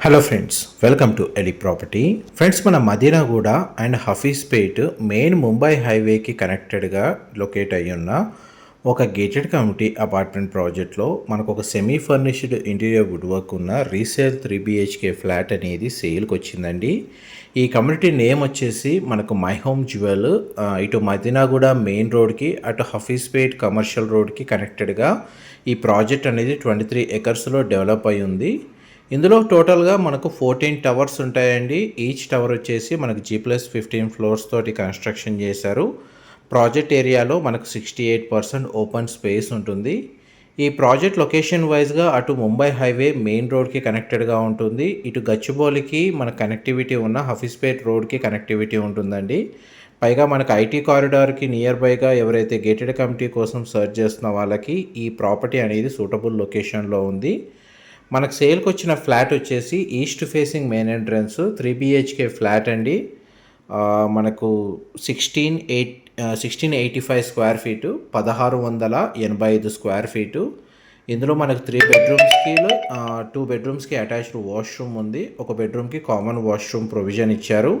Hello friends welcome to ఎలి property friends మన Madinaguda and Hafeezpet main Mumbai హైవేకి కనెక్టెడ్గా లొకేట్ అయ్యి ఉన్న ఒక గేటెడ్ కమ్యూనిటీ అపార్ట్మెంట్ ప్రాజెక్ట్లో మనకు ఒక semi furnished interior wood work ఉన్న రీసేల్ త్రీ బిహెచ్కే ఫ్లాట్ అనేది సేల్కి వచ్చిందండి. ఈ కమ్యూనిటీ నేమ్ వచ్చేసి మనకు మై హోమ్ జ్యువెల్ ఇటు ఇటు మదీనాగూడ మెయిన్ రోడ్కి అటు హఫీస్పేట్ కమర్షియల్ రోడ్కి కనెక్టెడ్గా ఈ ప్రాజెక్ట్ అనేది ట్వంటీ త్రీ ఎకర్స్లో డెవలప్ అయి ఉంది. ఇందులో టోటల్గా మనకు ఫోర్టీన్ టవర్స్ ఉంటాయండి. ఈచ్ టవర్ వచ్చేసి మనకు జీ ప్లస్ ఫిఫ్టీన్ ఫ్లోర్స్ తోటి కన్స్ట్రక్షన్ చేశారు. ప్రాజెక్ట్ ఏరియాలో మనకు sixty eight percent open space ఉంటుంది. ఈ ప్రాజెక్ట్ లొకేషన్ వైజ్గా అటు ముంబై హైవే మెయిన్ రోడ్కి కనెక్టెడ్గా ఉంటుంది. ఇటు గచ్చిబౌలికి మన కనెక్టివిటీ ఉన్న హఫీస్పేట్ రోడ్కి కనెక్టివిటీ ఉంటుందండి. పైగా మనకు ఐటీ కారిడార్కి నియర్ బైగా ఎవరైతే గేటెడ్ కమిటీ కోసం సర్చ్ చేస్తున్న వాళ్ళకి ఈ ప్రాపర్టీ అనేది సూటబుల్ లొకేషన్లో ఉంది. మనకు సేల్కి వచ్చిన ఫ్లాట్ వచ్చేసి east facing main entrance three BHK flat అండి. మనకు sixteen eight sixteen eighty five square feet పదహారు వందల ఎనభై ఐదు స్క్వేర్ ఫీటు. ఇందులో మనకు త్రీ బెడ్రూమ్స్కి టూ బెడ్రూమ్స్కి అటాచ్డ్ వాష్రూమ్ ఉంది. ఒక బెడ్రూమ్కి కామన్ వాష్రూమ్ ప్రొవిజన్ ఇచ్చారు.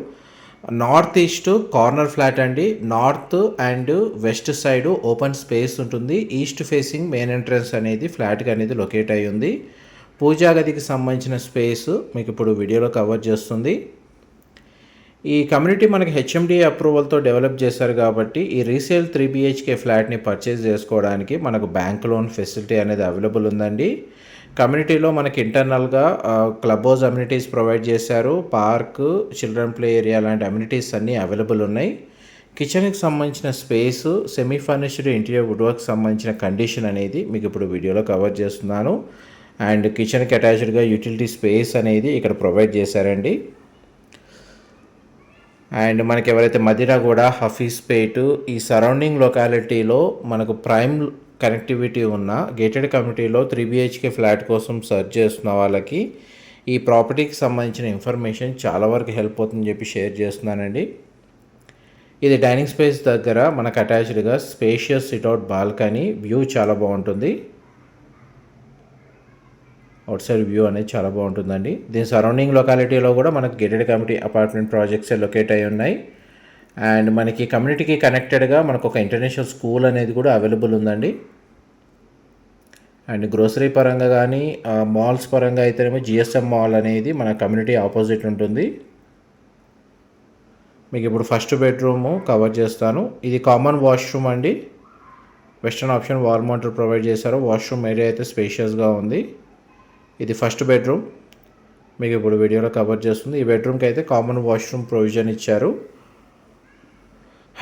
నార్త్ ఈస్ట్ కార్నర్ ఫ్లాట్ అండి. North and west side open space ఉంటుంది. ఈస్ట్ ఫేసింగ్ మెయిన్ ఎంట్రన్స్ అనేది ఫ్లాట్కి అనేది లొకేట్ అయి ఉంది పూజా గదికి సంబంధించిన స్పేస్ మీకు ఇప్పుడు వీడియోలో కవర్ చేస్తుంది. ఈ కమ్యూనిటీ మనకి హెచ్ఎండి అప్రూవల్తో డెవలప్ చేశారు కాబట్టి ఈ రీసేల్ త్రీ బిహెచ్కే ఫ్లాట్ని పర్చేజ్ చేసుకోవడానికి మనకు బ్యాంక్ లోన్ ఫెసిలిటీ అనేది అవైలబుల్ ఉందండి. కమ్యూనిటీలో మనకి ఇంటర్నల్గా క్లబ్ హౌస్ అమ్యూనిటీస్ ప్రొవైడ్ చేశారు. పార్క్ చిల్డ్రన్ ప్లే ఏరియా లాంటి అమ్యూనిటీస్ అన్నీ అవైలబుల్ ఉన్నాయి. కిచెన్కి సంబంధించిన space semi furnished interior wood work సంబంధించిన కండిషన్ అనేది మీకు ఇప్పుడు వీడియోలో కవర్ చేస్తున్నాను. అండ్ కిచెన్కి అటాచ్డ్గా యూటిలిటీ స్పేస్ అనేది ఇక్కడ ప్రొవైడ్ చేశారండి. అండ్ మనకి ఎవరైతే మదిరా కూడా హఫీస్పేట్ ఈ సరౌండింగ్ లొకాలిటీలో మనకు ప్రైమ్ కనెక్టివిటీ ఉన్న గేటెడ్ కమ్యూనిటీలో త్రీ బిహెచ్కే ఫ్లాట్ కోసం సెర్చ్ చేస్తున్న వాళ్ళకి ఈ ప్రాపర్టీకి సంబంధించిన ఇన్ఫర్మేషన్ చాలా వరకు హెల్ప్ అవుతుందని చెప్పి షేర్ చేస్తున్నానండి. ఇది డైనింగ్ స్పేస్ దగ్గర మనకు అటాచ్డ్గా spacious sit out balcony view చాలా బాగుంటుంది. అవుట్ సైడ్ వ్యూ అనేది చాలా బాగుంటుందండి. దీని సరౌండింగ్ లొకాలిటీలో కూడా మనకు gated committee apartment projects locate అయి ఉన్నాయి. అండ్ మనకి కమ్యూనిటీకి కనెక్టెడ్గా మనకు ఒక ఇంటర్నేషనల్ స్కూల్ అనేది కూడా అవైలబుల్ ఉందండి. అండ్ గ్రోసరీ పరంగా కానీ మాల్స్ పరంగా అయితేనేమో జిఎస్ఎం మాల్ అనేది మన కమ్యూనిటీ ఆపోజిట్ ఉంటుంది. మీకు ఇప్పుడు ఫస్ట్ బెడ్రూమ్ కవర్ చేస్తాను. ఇది కామన్ వాష్రూమ్ అండి. Western option wall mounted provide చేశారు. వాష్రూమ్ ఏరియా అయితే స్పేషియస్గా ఉంది. ఇది ఫస్ట్ బెడ్రూమ్. మీకు ఇప్పుడు వీడియోలో కవర్ చేస్తుంది. ఈ బెడ్రూమ్కి అయితే కామన్ వాష్రూమ్ ప్రొవిజన్ ఇచ్చారు.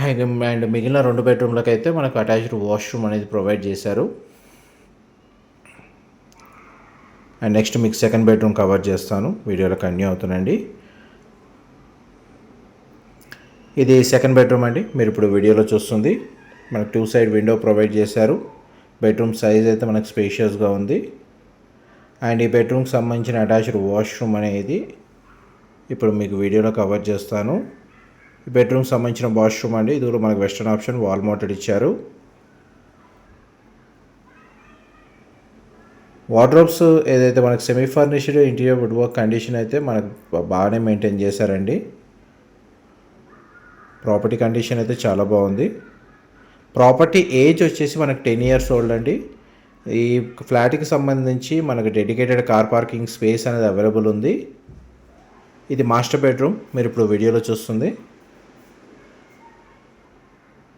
అండ్ అండ్ మిగిలిన రెండు బెడ్రూమ్లకు అయితే మనకు అటాచ్డ్ వాష్రూమ్ అనేది ప్రొవైడ్ చేశారు. అండ్ నెక్స్ట్ మీకు సెకండ్ బెడ్రూమ్ కవర్ చేస్తాను. వీడియోలో కంటిన్యూ అవుతుందండి. ఇది సెకండ్ బెడ్రూమ్ అండి. మీరు ఇప్పుడు వీడియోలో చూస్తుంది. మనకు టూ సైడ్ విండో ప్రొవైడ్ చేశారు. బెడ్రూమ్ సైజ్ అయితే మనకు స్పేషియస్గా ఉంది. అండ్ ఈ బెడ్రూమ్కి సంబంధించిన అటాచ్డ్ వాష్రూమ్ అనేది ఇప్పుడు మీకు వీడియోలో కవర్ చేస్తాను. ఈ బెడ్రూమ్కి సంబంధించిన వాష్రూమ్ అండి. ఇది కూడా మనకు వెస్టర్న్ ఆప్షన్ వాల్ మౌంటెడ్ ఇచ్చారు. వార్డ్రోబ్స్ ఏదైతే మనకు semi furnished interior wood work condition అయితే మనకు బాగానే మెయింటైన్ చేశారండి. ప్రాపర్టీ కండిషన్ అయితే చాలా బాగుంది. ప్రాపర్టీ ఏజ్ వచ్చేసి మనకు టెన్ ఇయర్స్ ఓల్డ్ అండి. ఈ ఫ్లాట్కి సంబంధించి మనకు డెడికేటెడ్ కార్ పార్కింగ్ స్పేస్ అనేది అవైలబుల్ ఉంది. ఇది మాస్టర్ బెడ్రూమ్ మీరు ఇప్పుడు వీడియోలో చూస్తుంది.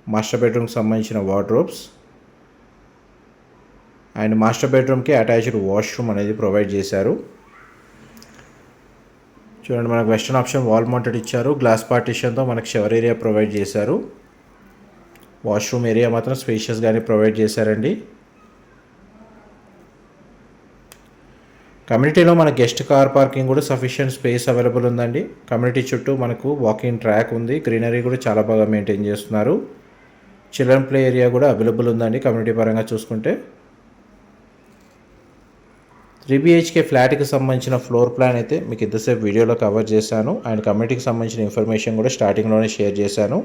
మాస్టర్ బెడ్రూమ్కి సంబంధించిన వార్డ్రోబ్స్. అండ్ మాస్టర్ బెడ్రూమ్కి అటాచ్డ్ వాష్రూమ్ అనేది ప్రొవైడ్ చేశారు. చూడండి మనకు వెస్టర్న్ ఆప్షన్ వాల్ మౌంటెడ్ ఇచ్చారు. గ్లాస్ పార్టీషన్తో మనకు షవర్ ఏరియా ప్రొవైడ్ చేశారు. వాష్రూమ్ ఏరియా మాత్రం స్పేషియస్గానే ప్రొవైడ్ చేశారండి. కమ్యూనిటీలో మన గెస్ట్ కార్ పార్కింగ్ కూడా సఫిషియెంట్ స్పేస్ అవైలబుల్ ఉందండి. కమ్యూనిటీ చుట్టూ మనకు వాకింగ్ ట్రాక్ ఉంది. గ్రీనరీ కూడా చాలా బాగా మెయింటైన్ చేస్తున్నారు. చిల్డ్రన్ ప్లే ఏరియా కూడా అవైలబుల్ ఉందండి కమ్యూనిటీ పరంగా చూసుకుంటే. త్రీ బిహెచ్కే ఫ్లాట్కి సంబంధించిన ఫ్లోర్ ప్లాన్ అయితే మీకు ఇంతసేపు వీడియోలో కవర్ చేశాను. అండ్ కమ్యూనిటీకి సంబంధించిన ఇన్ఫర్మేషన్ కూడా స్టార్టింగ్లోనే షేర్ చేశాను.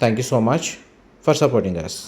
Thank you so much for supporting us